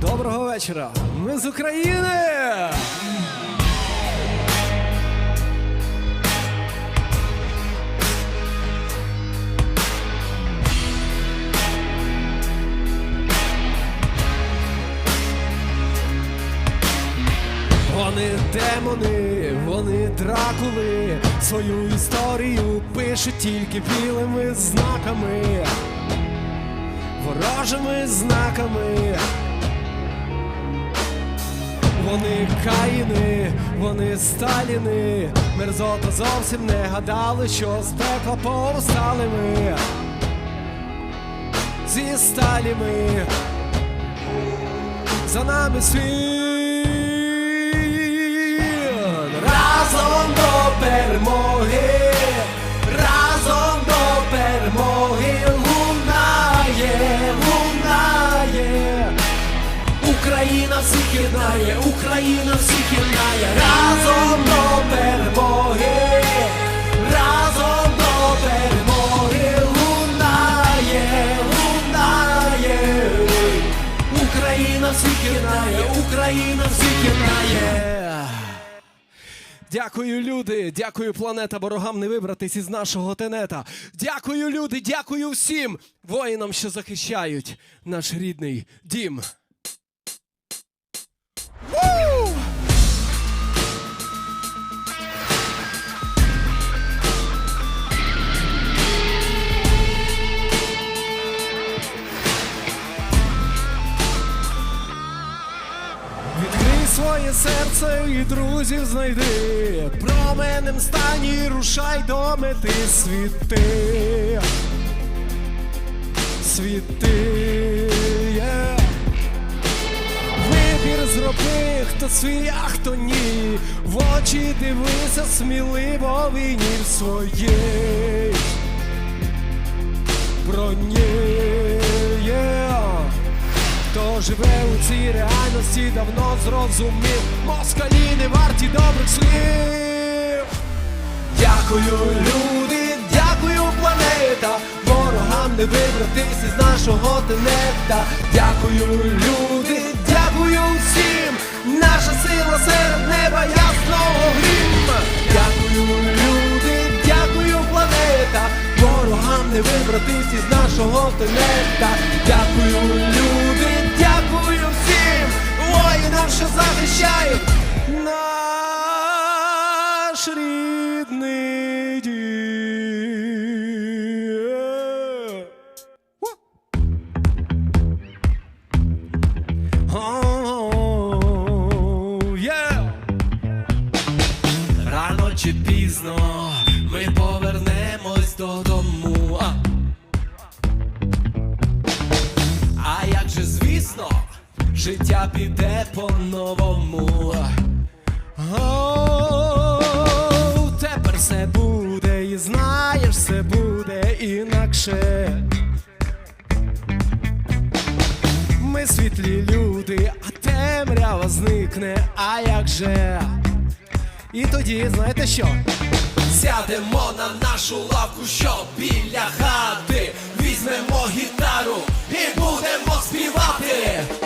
Доброго вечора. Ми з України. Вони демони, вони дракули, свою історію пишуть тільки білими знаками, ворожими знаками. Вони каїни, вони сталіни, мерзота зовсім не гадали, що з пекла повстали ми. Зі сталями. За нами світ єднає, Україна всіх єднає, разом до перемоги, разом до перемоги лунає, лунає. Україна всіх єднає, Україна всіх єднає. Дякую, люди. Дякую, планета ворогам не вибратись із нашого тенета. Дякую, люди, дякую всім воїнам, що захищають наш рідний дім. Серце і друзів знайди. Променем стані рушай до мети світи. Світи. Вибір зроби, хто свій, а хто ні. В очі дивися сміливо війні в своїй броні. Живе у цій реальності, давно зрозумів, москалі не варті добрих слів. Дякую, люди, дякую, планета. Ворогам не вибратись із нашого тенета. Дякую, люди, дякую всім. Наша сила серед неба ясного грім. Дякую, люди, дякую, планета. Ворогам не вибратись із нашого тенета. Дякую, люди, що захищають наш рідний дім. Oh, yeah. Рано чи пізно життя піде по-новому. Тепер все буде, і знаєш, все буде інакше. Ми світлі люди, а темрява зникне, а як же? І тоді, знаєте що? Сядемо на нашу лавку, що біля хати, візьмемо гітару і будемо співати.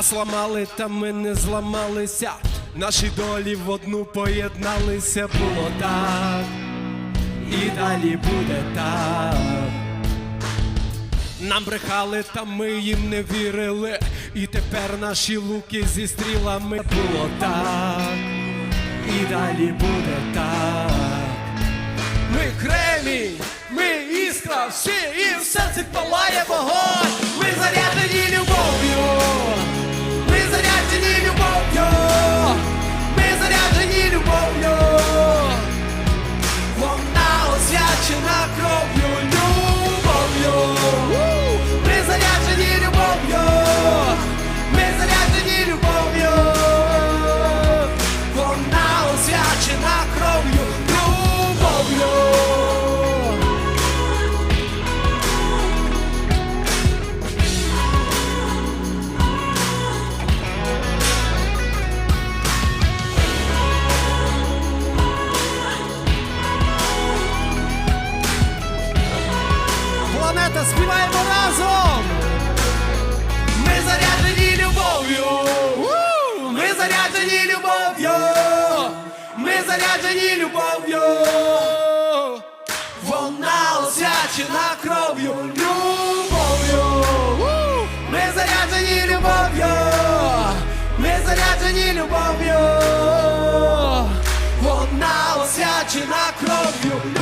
Нас та ми не зламалися. Наші долі в одну поєдналися. Було так, і далі буде так. Нам брехали, та ми їм не вірили. І тепер наші луки зі стрілами було так, і далі буде так. Ми кремінь, ми іскра, всі і в серці палає вогонь. Ми заряджені любов'ю, Вона освячена кров'ю, любов'ю. Планета, співаємо разом! Ми заряджені любов'ю! заряджені любов'ю, вона освячена кров'ю, любов'ю, ми заряджені любов'ю, ми заряджені любов'ю, вона освячена кров'ю.